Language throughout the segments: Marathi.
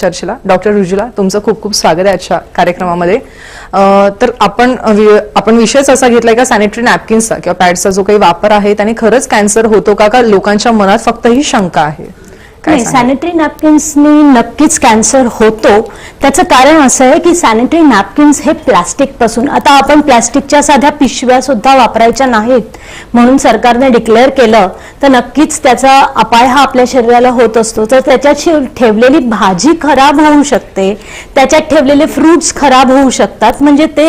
चर्चेला. डॉक्टर रुजुला तुमचं खूप खूप स्वागत आहे आजच्या कार्यक्रमामध्ये. तर आपण आपण विषयच असा घेतलाय का सॅनिटरी नॅपकिन्सचा किंवा पॅडचा जो काही वापर आहे त्याने खरंच कॅन्सर होतो का? का लोकांच्या मनात फक्त ही शंका आहे? नाही? सॅनिटरी नॅपकिन्सनी नक्कीच कॅन्सर होतो. त्याचं कारण असं आहे की सॅनिटरी नॅपकिन्स हे प्लास्टिकपासून आता आपण प्लास्टिकच्या साध्या पिशव्या सुद्धा वापरायच्या नाहीत. म्हणून सरकारने डिक्लेअर केलं तर नक्कीच त्याचा अपाय हा आपल्या शरीराला होत असतो. तर त्याच्यात ठेवलेली भाजी खराब होऊ शकते. त्याच्यात ठेवलेले फ्रुट्स खराब होऊ शकतात. म्हणजे ते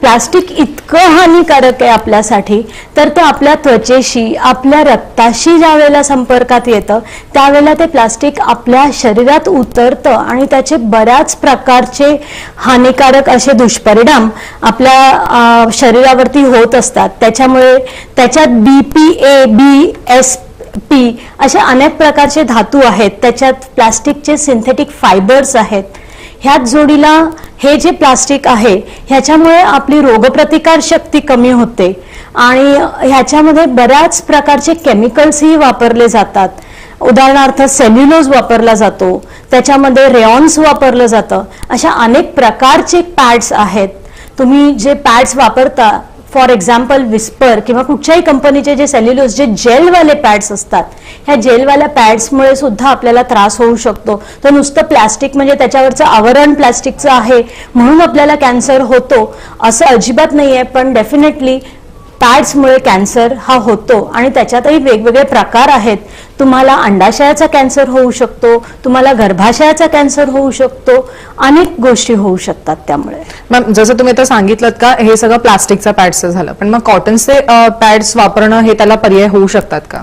प्लास्टिक इतकं हानिकारक आहे आपल्यासाठी तर ते आपल्या त्वचेशी आपल्या रक्ताशी ज्या वेळेला संपर्कात येतं त्यावेळेला ते प्लास्टिक आपल्या शरीरात उतरतं आणि त्याचे बऱ्याच प्रकारचे हानिकारक असे दुष्परिणाम आपल्या शरीरावरती होत असतात. त्याच्यामुळे त्याच्यात B P A B S P अशा अनेक प्रकारचे धातू आहेत. त्याच्यात प्लास्टिकचे सिंथेटिक फायबर्स आहेत. ह्याच जोडीला हे जे प्लास्टिक आहे ह्याच्यामुळे आपली रोगप्रतिकार शक्ती कमी होते. आणि ह्याच्यामध्ये बऱ्याच प्रकारचे केमिकल्सही वापरले जातात. उदाहरणार्थ सेल्युलोज वापरला जातो त्याच्यामध्ये रेऑन्स वापरलं जातं. अशा अनेक प्रकारचे पॅड्स आहेत. तुम्ही जे पॅड्स वापरता फॉर एक्झाम्पल विस्पर किंवा कुठच्याही कंपनीचे जे सेल्युलोज जे जेलवाले पॅड्स असतात ह्या जेलवाल्या पॅड्समुळे सुद्धा आपल्याला त्रास होऊ शकतो. तर नुसतं प्लॅस्टिक म्हणजे त्याच्यावरचं आवरण प्लॅस्टिकचं आहे म्हणून आपल्याला कॅन्सर होतो असं अजिबात नाही आहे पण डेफिनेटली पॅड्समुळे कॅन्सर हा होतो आणि त्याच्यातही वेगवेगळे प्रकार आहेत. तुम्हाला अंडाशयाचा कॅन्सर होऊ शकतो तुम्हाला गर्भाशयाचा कॅन्सर होऊ शकतो अनेक गोष्टी होऊ शकतात त्यामुळे. मॅम जसं तुम्ही आता सांगितलं का हे सगळं प्लास्टिकचा पॅड्सचं झालं पण मग कॉटनचे पॅड्स वापरणं हे त्याला पर्याय होऊ शकतात का?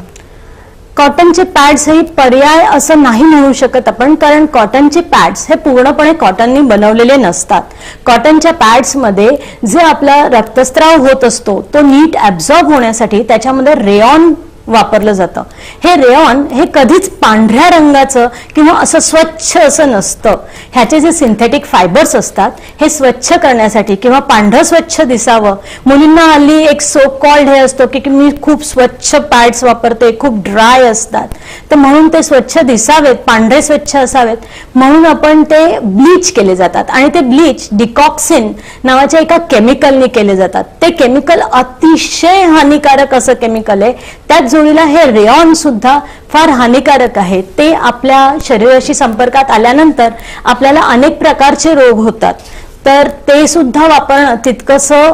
कॉटनचे पॅड्स हे पर्याय असं नाही म्हणू शकत आपण कारण कॉटनचे पॅड्स हे पूर्णपणे कॉटननी बनवलेले नसतात. कॉटनच्या पॅड्समध्ये जे आपला रक्तस्राव होत असतो तो नीट ऍब्झॉर्ब होण्यासाठी त्याच्यामध्ये रेऑन वापरलं जातं. हे रेऑन हे कधीच पांढऱ्या रंगाचं किंवा असं स्वच्छ असं नसतं. ह्याचे जे सिंथेटिक फायबर्स असतात हे स्वच्छ करण्यासाठी किंवा पांढरं स्वच्छ दिसावं. मुलींना हल्ली एक सो कॉल्ड हे असतो की मी खूप स्वच्छ पॅड्स वापरते खूप ड्राय असतात. तर म्हणून ते स्वच्छ दिसावेत पांढरे स्वच्छ असावेत. म्हणून आपण ते ब्लीच केले जातात. आणि ते ब्लीच डिकॉक्सिन नावाच्या एका केमिकलने केले जातात. ते केमिकल अतिशय हानिकारक असं केमिकल आहे. त्यात जोडीला हे रेऑन सुद्धा फार हानिकारक आहे. ते आपल्या शरीराशी संपर्कात आल्यानंतर आपल्याला अनेक प्रकारचे रोग होतात. तर ते सुद्धा वापरणं तितकंसं